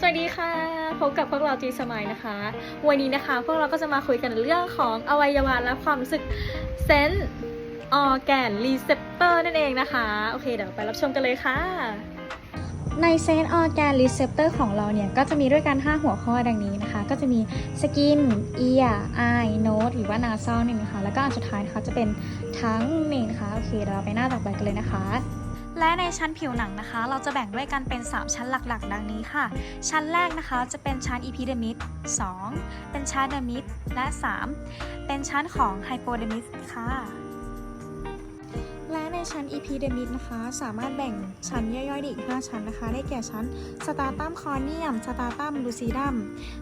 สวัสดีค่ะ พบกับพวกเราจีสมัยนะคะ วันนี้นะคะ พวกเราก็จะมาคุยกันเรื่องของอวัยวะและความรู้สึกเซนส์ออแกนรีเซปเตอร์นั่นเองนะคะ โอเคเดี๋ยวไปรับชมกันเลยค่ะ ในเซนต์ออแกนรีเซปเตอร์ของเราเนี่ย ก็จะมีด้วยกัน 5 หัวข้อดังนี้นะคะ ก็จะมีสกินเอียไอโนดหรือว่านาซ a ลนี่นะคะ แล้วก็อันสุดท้ายนะคะจะเป็นทั้งนี่นะคะโอเคเดี๋ยวเราไปหน้าต่อไปกันเลยนะคะ และในชั้นผิวหนังนะคะ เราจะแบ่งด้วยกันเป็น 3 ชั้นหลักๆ ดังนี้ค่ะ ชั้นแรกนะคะจะเป็นชั้นอีพิเดมิส2เป็นชั้นเดมิสและ 3 เป็นชั้นของไฮโปเดมิสค่ะและในชั้น epidermis นะคะ สามารถแบ่งชั้นย่อยๆได้อีก 5 ชั้นนะคะ ได้แก่ชั้น stratum corneum stratum lucidum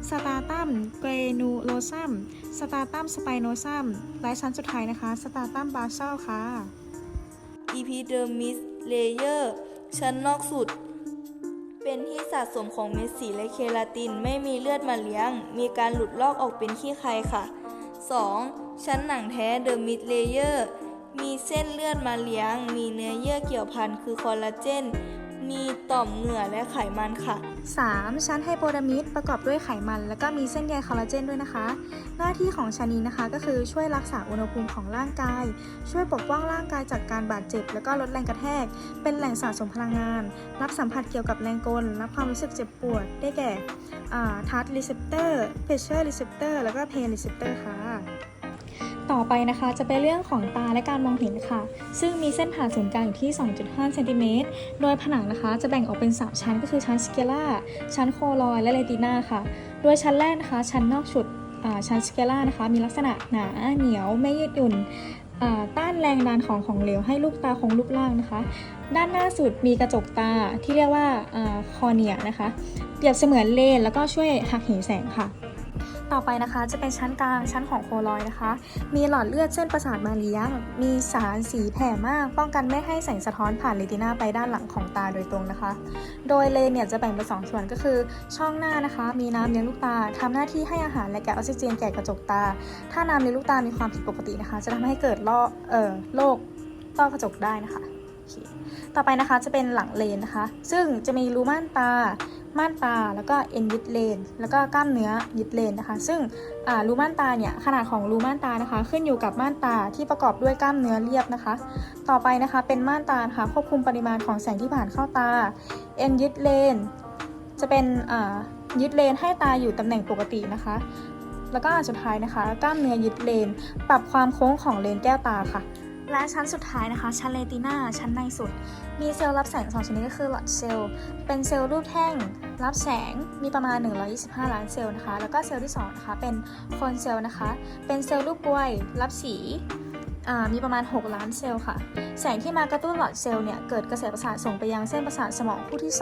stratum granulosum stratum spinosum และชั้นสุดท้ายนะคะ stratum basal ค่ะ Epidermis เลเยอร์ ชั้นนอกสุด เป็นที่สะสมของเม็ดสีและเคลาตินไม่มีเลือดมาเลี้ยง มีการหลุดลอกออกเป็นขี้ใครค่ะ 2. ชั้นหนังแท้เดอะมิดเลเยอร์มีเส้นเลือดมาเลี้ยง มีเนื้อเยื่อเกี่ยวพันคือคอลลาเจน มีต่อมเหงื่อและไขมันค่ะ 3. ชั้นไฮโปเดมิสประกอบด้วยไขมัน แล้วก็มีเส้นใยคอลลาเจนด้วยนะคะ หน้าที่ของชั้นนี้นะคะก็คือช่วยรักษาอุณหภูมิของร่างกาย ช่วยปกป้องร่างกายจากการบาดเจ็บ แล้วก็ลดแรงกระแทก เป็นแหล่งสะสมพลังงาน รับสัมผัสเกี่ยวกับแรงกลและความรู้สึกเจ็บปวด ได้แก่ทัชรีเซปเตอร์เพชเชอร์รีเซปเตอร์แล้วก็เพนรีเซปเตอร์ค่ะ ต่อไปนะคะจะเป็นเรื่องของตาและการมองเห็นค่ะ ซึ่งมีเส้นผ่าศูนย์กลางอยู่ที่ 2.5เซนติเมตรโดยผนังนะคะจะแบ่งออกเป็น 3 ชั้นก็คือชั้นสเกล่า ชั้นโคลอยและเรตินาค่ะ โดยชั้นแรกนะคะชั้นนอกชุดอ่าชั้นสเกล่านะคะมีลักษณะหนาเหนียวไม่ยืดหยุ่นอ่าต้านแรงดันของของเหลวให้ลูกตาคงรูปร่างนะคะ ด้านหน้าสุดมีกระจกตาที่เรียกว่าคอเนียนะคะ เปรียบเสมือนเลนแล้วก็ช่วยหักเหแสงค่ะ ต่อไปนะคะจะเป็นชั้นกลางชั้นของโคลอยนะคะ มีหลอดเลือดเส้นประสาทมาเลี้ยง มีสารสีแผ่มาก ป้องกันไม่ให้แสงสะท้อนผ่านเรตินาไปด้านหลังของตาโดยตรงนะคะ โดยเลนเนี่ยจะแบ่งเป็นสองส่วนก็คือช่องหน้านะคะ มีน้ำเลี้ยงลูกตาทำหน้าที่ให้อาหารและแกะออกซิเจนแก่กระจกตา ถ้าน้ำเลี้ยงลูกตามีความผิดปกตินะคะ จะทำให้เกิดลอเอ่อโรคต้อกระจกได้นะคะ ต่อไปนะคะจะเป็นหลังเลนนะคะ ซึ่งจะมีรูม่านตา ม่านตา แล้วก็เอ็นยึดเลน แล้วก็กล้ามเนื้อยึดเลนนะคะ ซึ่งรูม่านตาเนี่ยขนาดของรูม่านตานะคะ ขึ้นอยู่กับม่านตาที่ประกอบด้วยกล้ามเนื้อเรียบนะคะ ต่อไปนะคะเป็นม่านตาค่ะควบคุมปริมาณของแสงที่ผ่านเข้าตา เอ็นยึดเลน จะเป็นยึดเลนให้ตาอยู่ตำแหน่งปกตินะคะแล้วก็อันสุดท้ายนะคะ กล้ามเนื้อยึดเลน ปรับความโค้งของเลนแก้วตาค่ะ และชั้นสุดท้ายนะคะ ชั้นเรติน่าชั้นในสุด มีเซลล์รับแสงสองชนิดก็คือหลอดเซลล์เป็นเซลล์รูปแท่ง รับแสงมีประมาณ 125 ล้านเซลล์นะคะ แล้วก็เซลล์ที่2นะคะเป็นโคนเซลล์นะคะ เป็นเซลล์รูปกลวยรับสีมีประมาณ 6 ล้านเซลล์ค่ะ แสงที่มากระตุ้นหลอดเซลล์เนี่ย เกิดกระแสประสาทส่งไปยังเส้นประสาทสมองคู่ที่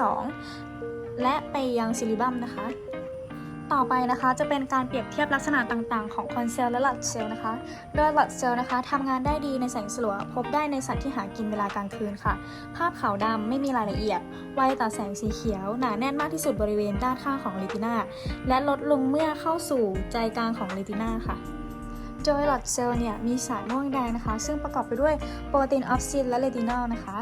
2 และไปยังซิลิบัมนะคะ ต่อไปนะคะ จะเป็นการเปรียบเทียบลักษณะต่างๆ ของคอนเซลและหลอดเซลนะคะ โดยหลอดเซลนะคะทำงานได้ดีในแสงสลัว พบได้ในสัตว์ที่หากินเวลากลางคืนค่ะ ภาพขาวดำไม่มีรายละเอียด ไวต่อแสงสีเขียว หนาแน่นมากที่สุดบริเวณด้านข้างของเลตินาและลดลงเมื่อเข้าสู่ใจกลางของเลตินาค่ะ โดยหลอดเซลล์เนี่ยมีสารม่วงแดงนะคะ ซึ่งประกอบไปด้วยโปรตีนออฟซินและเรตินอลนะคะ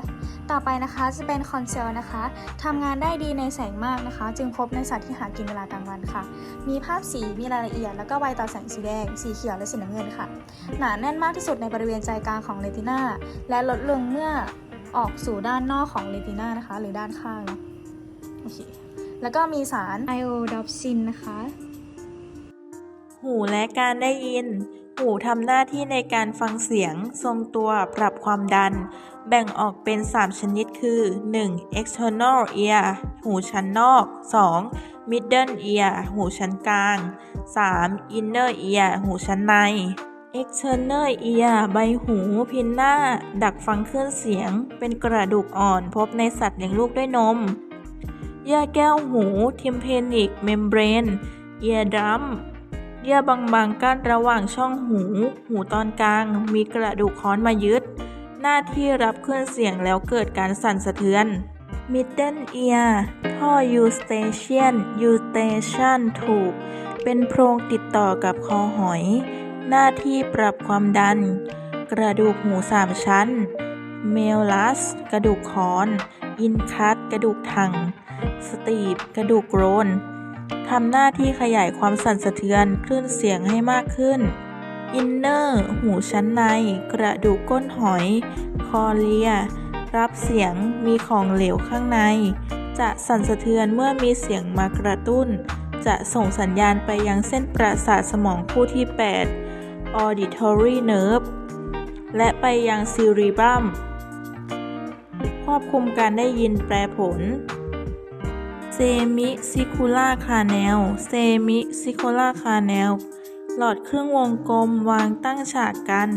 ต่อไปนะคะจะเป็นคอนเซลนะคะทำงานได้ดีในแสงมากนะคะ จึงพบในสัตว์ที่หากินเวลากลางวันค่ะ มีภาพสีมีรายละเอียด แล้วก็ไวต่อแสงสีแดง สีเขียวและสีน้ำเงินค่ะ หนาแน่นมากที่สุดในบริเวณใจกลางของเรตินาและลดลงเมื่อออกสู่ด้านนอกของเรตินานะคะ หรือด้านข้างเนาะโอเคแล้วก็มีสารไอโอดอปซินนะคะ หูและการได้ยิน หูทำหน้าที่ในการฟังเสียง ทรงตัวปรับความดัน แบ่งออกเป็น 3 ชนิดคือ 1. external ear หูชั้นนอก 2. middle ear หูชั้นกลาง 3. inner ear หูชั้นใน external ear ใบหูพินหน้า ดักฟังคลื่นเสียง เป็นกระดูกอ่อนพบในสัตว์เลี้ยงลูกด้วยนมเยื่อแก้วหู tympanic membrane eardrum เยื่อบางๆกั้นระหว่างช่องหู หูตอนกลาง มีกระดูกค้อนมายึด หน้าที่รับคลื่นเสียงแล้วเกิดการสั่นสะเทือน Middle ear ท่อ eustachian eustachian tube เป็นโพรงติดต่อกับคอหอย หน้าที่ปรับความดัน กระดูกหูสามชั้น เมลลัส กระดูกค้อน อินคัส กระดูกถัง สตีปกระดูกโกรน ทำหน้าที่ขยายความสั่นสะเทือนคลื่นเสียงให้มากขึ้น อินเนอร์ หูชั้นใน กระดูกก้นหอย คอเลีย รับเสียง มีของเหลวข้างใน จะสั่นสะเทือนเมื่อมีเสียงมากระตุ้น จะส่งสัญญาณไปยังเส้นประสาทสมองคู่ที่ 8 auditory nerve และไปยัง cerebrum ควบคุมการได้ยินแปรผล มิซิคูล่าคาแนลเซมิซิคูล่าคาแนลหลอดเครึ่องวงกลมวางตั้งฉากกัน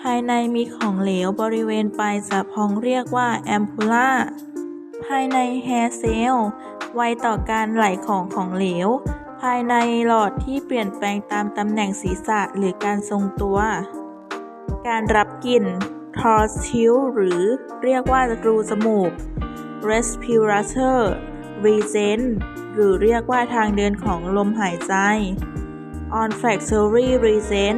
ภายในมีของเหลวบริเวณปลายสะพองเรียกว่าแอมพูล่า ภายในแฮร์เซลไวต่อการไหลของของเหลว ภายในหลอดที่เปลี่ยนแปลงตามตำแหน่งศีรษะหรือการทรงตัว การรับกลิ่นทอร์ชิลหรือเรียกว่ารูจมูก respirator region หรือเรียกว่าทางเดินของลมหายใจ olfactory region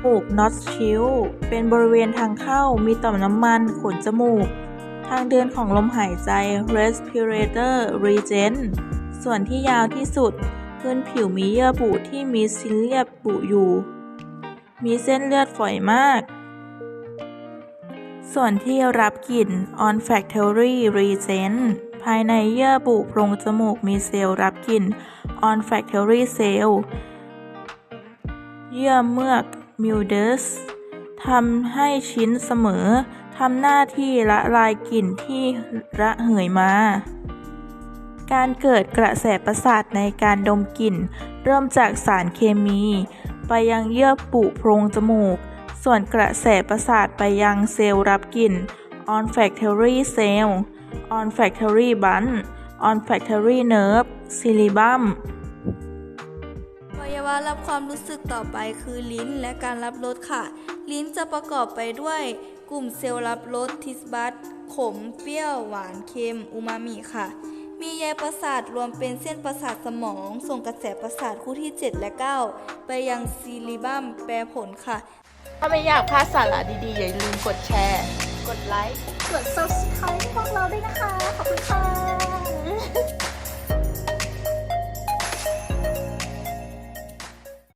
จมูก nostril เป็นบริเวณทางเข้ามีต่อมน้ำมันขนจมูก ทางเดินของลมหายใจ respirator region ส่วนที่ยาวที่สุด พื้นผิวมีเยื่อบุที่มีซิลเลียบุอยู่ มีเส้นเลือดฝอยมาก ส่วนที่รับกลิ่น olfactory region ภายในเยื่อบุโพรงจมูกมีเซลล์รับกลิ่น olfactory cell เยื่อเมือก mucus ทำให้ชิ้นเสมอ ทำหน้าที่ละลายกลิ่นที่ระเหยมา การเกิดกระแสประสาทในการดมกลิ่น เริ่มจากสารเคมี ไปยังเยื่อบุโพรงจมูก ส่วนกระแสประสาทไปยังเซลล์รับกลิ่น olfactory cell olfactory bud olfactory nerve cerebrum อวัยวะรับความรู้สึกต่อไปคือลิ้นและการรับรสค่ะ ลิ้นจะประกอบไปด้วยกลุ่มเซลล์รับรสทิสบัสขม เปรี้ยว หวานเค็ม อูมามิค่ะ มีใยประสาทรวมเป็นเส้นประสาทสมอง ส่งกระแสประสาทคู่ที่ 7 และ 9 ไปยังซีริบัมแปรผลค่ะ ถ้าไม่อยากพลาดสาระดีๆ อย่าลืมกดแชร์ กดไลค์ กด subscribe พวกเราด้วยนะคะ ขอบคุณค่ะ